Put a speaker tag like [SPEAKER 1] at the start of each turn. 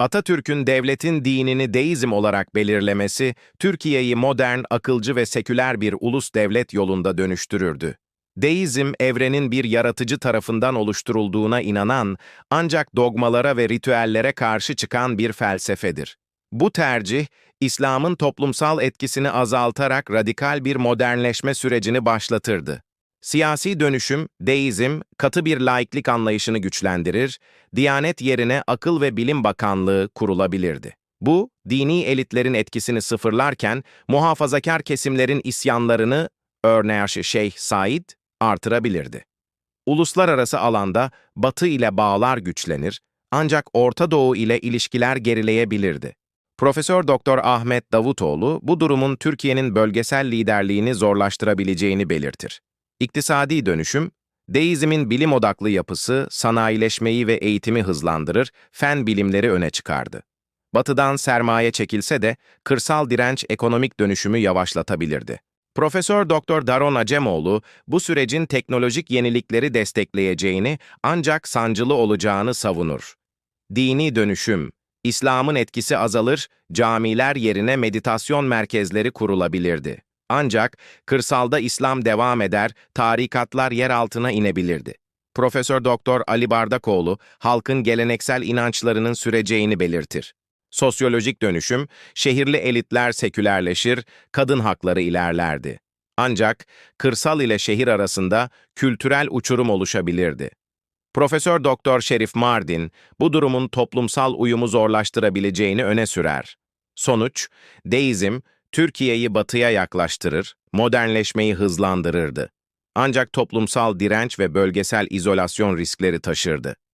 [SPEAKER 1] Atatürk'ün devletin dinini deizm olarak belirlemesi, Türkiye'yi modern, akılcı ve seküler bir ulus devlet yolunda dönüştürürdü. Deizm, evrenin bir yaratıcı tarafından oluşturulduğuna inanan, ancak dogmalara ve ritüellere karşı çıkan bir felsefedir. Bu tercih, İslam'ın toplumsal etkisini azaltarak radikal bir modernleşme sürecini başlatırdı. Siyasi dönüşüm, deizm, katı bir laiklik anlayışını güçlendirir, Diyanet yerine Akıl ve Bilim Bakanlığı kurulabilirdi. Bu, dini elitlerin etkisini sıfırlarken, muhafazakar kesimlerin isyanlarını, örneğin Şeyh Said, artırabilirdi. Uluslararası alanda Batı ile bağlar güçlenir, ancak Orta Doğu ile ilişkiler gerileyebilirdi. Profesör Doktor Ahmet Davutoğlu bu durumun Türkiye'nin bölgesel liderliğini zorlaştırabileceğini belirtir. İktisadi dönüşüm, deizmin bilim odaklı yapısı sanayileşmeyi ve eğitimi hızlandırır, fen bilimleri öne çıkardı. Batıdan sermaye çekilse de kırsal direnç ekonomik dönüşümü yavaşlatabilirdi. Profesör Doktor Daron Acemoğlu bu sürecin teknolojik yenilikleri destekleyeceğini ancak sancılı olacağını savunur. Dini dönüşüm, İslam'ın etkisi azalır, camiler yerine meditasyon merkezleri kurulabilirdi. Ancak kırsalda İslam devam eder, tarikatlar yer altına inebilirdi. Profesör Doktor Ali Bardakoğlu halkın geleneksel inançlarının süreceğini belirtir. Sosyolojik dönüşüm, şehirli elitler sekülerleşir, kadın hakları ilerlerdi. Ancak kırsal ile şehir arasında kültürel uçurum oluşabilirdi. Profesör Doktor Şerif Mardin bu durumun toplumsal uyumu zorlaştırabileceğini öne sürer. Sonuç, deizm Türkiye'yi batıya yaklaştırır, modernleşmeyi hızlandırırdı. Ancak toplumsal direnç ve bölgesel izolasyon riskleri taşırdı.